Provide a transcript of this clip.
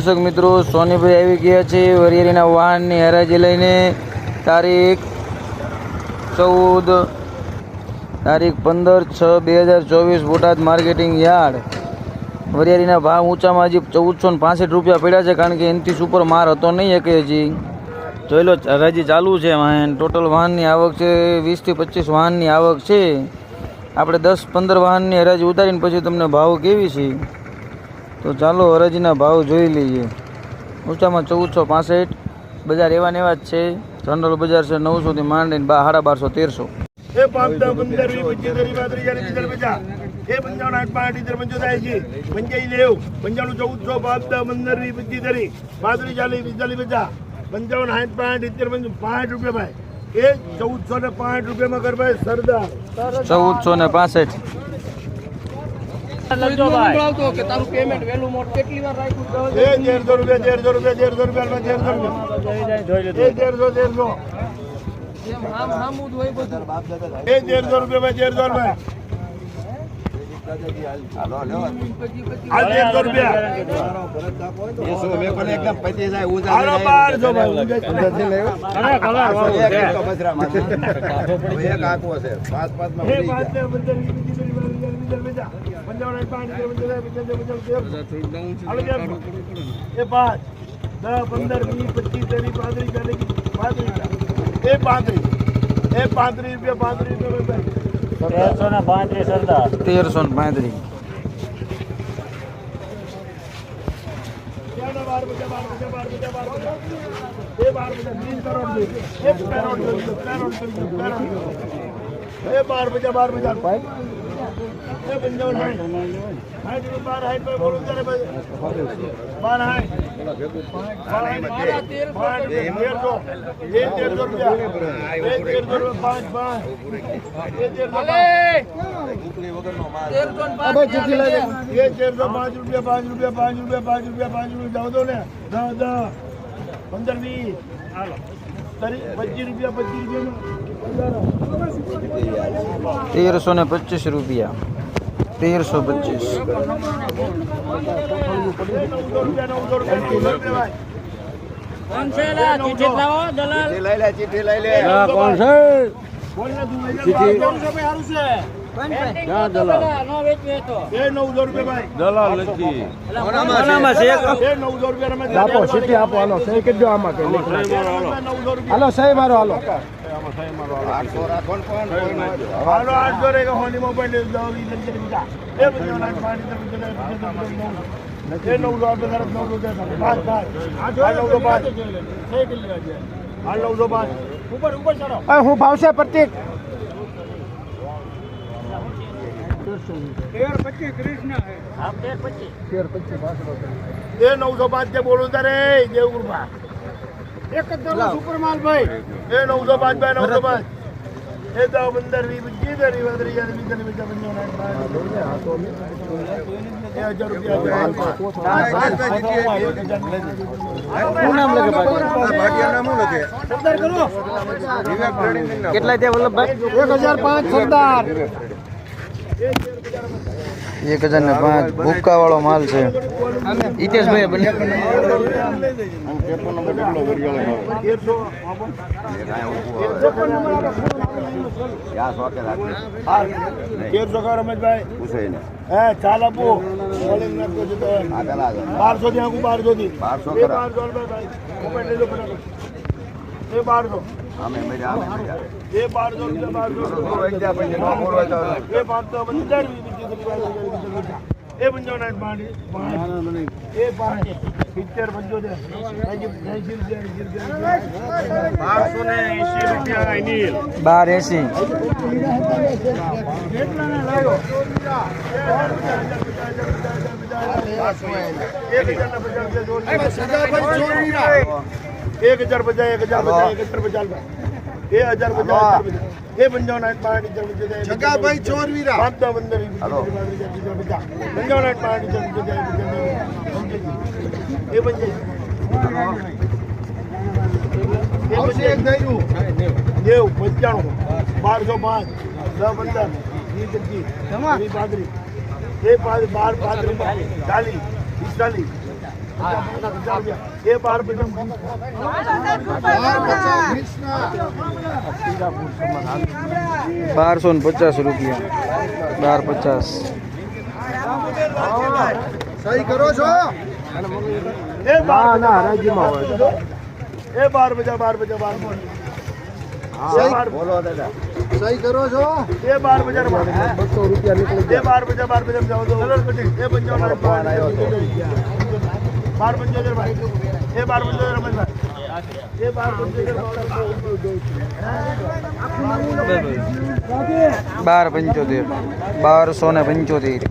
દર્શક મિત્રો, સોનીભાઈ આવી ગયા છે વરિયાળીના વાહનની હરાજી લઈને. તારીખ ચૌદ, તારીખ પંદર છ, બે હજાર ચોવીસ, બોટાદ માર્કેટિંગ યાર્ડ. વરિયાળીના ભાવ ઊંચામાં હજી ચૌદસો ને પાસઠ રૂપિયા પડ્યા છે, કારણ કે એનથી સુપર માર હતો નહીં એક હજી. જોઈ લો, હરાજી ચાલુ છે, વાહન. ટોટલ વાહનની આવક છે વીસથી પચીસ વાહનની આવક છે. આપણે દસ પંદર વાહનની હરાજી ઉતારીને પછી તમને ભાવ કેવી છે? તો ચાલો હરાજીના ભાવ જોઈ લઈએ. ઊંચામાં ચૌદસો પાસઠ બજાર એવા ને એવા જ છે. જનરલ બજાર છે નવસોથી માંડીને બા સાડા બારસો તેરસો. પંચાવન આઠ પાંચ ઇતર પંચોતેર છે પંચાઈ નેવું પંચાણું ચૌદસો પાંચદા પંદર વીસ પચીસ ત્રીસ પાંત્રીસ ચાલીસ પિસ્તાલીસ પચાસ પંચાવન આઠ પાંચ ઇતર પંચ પાંચ રૂપિયા ભાઈ. એ ચૌદસો ને પાંચ રૂપિયામાં કર ભાઈ સરદાર. ચૌદસો ને પાસઠ. એ તેરસો રૂપિયા તેરસો રૂપિયા તેરસો રૂપિયા તેરસો રૂપિયા. એ તેરસો તેરસો. તેરસો રૂપિયા તેરસો રૂપિયા. તેરસો રૂપિયા. ભાઈ એ પાંચ ત્રીસ પાંચ તેરસો એ પાંચ ત્રીસ રૂપિયા પાંત્રીસ તેરસો ને પાંત્રીસ ત્યાંના બાર બજા બાર બજા બાર બજા બાર બજા એ બાર બજા ત્રીસ કરોડ દે એક કરોડ દે કરોડ દે કરોડ એ બાર બજા બાર બજા એ પંચાવન સાઠ સાઠ રૂપિયા બાર હાઈટ પર પાંચ રૂપિયા પાંચ રૂપિયા પાંચ રૂપિયા પાંચ રૂપિયા પાંચ રૂપિયા જાવ દો ને દસ દસ પંદર વીસ તારી પચીસ રૂપિયા તેરસો ને પચીસ રૂપિયા. તેરસો પચીસ. કોણ છે? બોલ ને તું ચીઠી રૂપિયા સારું છે એ નવસો રૂપિયા ભાઈ આનામાં છે. એક એ નવસો રૂપિયા રમે આપો સીટી આપો હાલો સહી કરી આમાં કે નવસો રૂપિયા. હાલો સહી મારો હાલો. હું ભાવશે પ્રતિક. એ નવસો પાંચ કે બોલું તારે દેવ કૃપા એક જ દરનો સુપરમાલ ભાઈ એ નવસો પાંચ ભાઈ નવસો પાંચ એ દસ પંદર વીસ પચીસ ત્રીસ પાંત્રીસ ચાલીસ પિસ્તાલીસ પચાસ પંચાવન કેટલા ત્યાં વલ્લભભાઈ એક હજાર પાંચ સરદાર એક હજાર ને પાંચ. ભૂક્કા વાળો માલ છે. હિતેશભાઈ બને આપો બોલિંગ નાખતો છે તો બારસો. થી આખું બારસો થી એ પાંચ સિત્તેર પંચોતેર એંશી રૂપિયા એંશી બાર એસી એક હજાર પચાસ એક હજાર પચાસ એક હજાર પચાસ એક હજાર પચાસ એ પંચાવન આઠ પાંચ હજાર પચાસ જગાભાઈ ચોરવીરા પાંચ દસ પંદર પચીસ પચાસ પંચાવન આઠ પાંચ હજાર પચાસ એ પંચાવન નેવું પંચાણું બારસો પાંચ દસ પંદર વીસ પચીસ પાંત્રીસ એ પાંચ બાર પાંત્રીસ ચાલીસ પિસ્તાલીસ એ બાર પચાસ બાર પચાસ બારસો ને પચાસ રૂપિયા. બાર પચાસ. સહી કરો છો? એ બાર ના રાજ્યમાં હોય. એ બાર બજા બાર બજા બાર બોલો દાદા. સહી કરો છો? એ બાર બજાર બસો રૂપિયા નીકળી એ બાર બજા બાર બજા જાઓ તો. એ પંચાવન બાર પંચોતેર. ભાઈ એ બાર પંચોતેર રમેશભાઈ બાર પંચોતેર. બારસો ને પંચોતેર.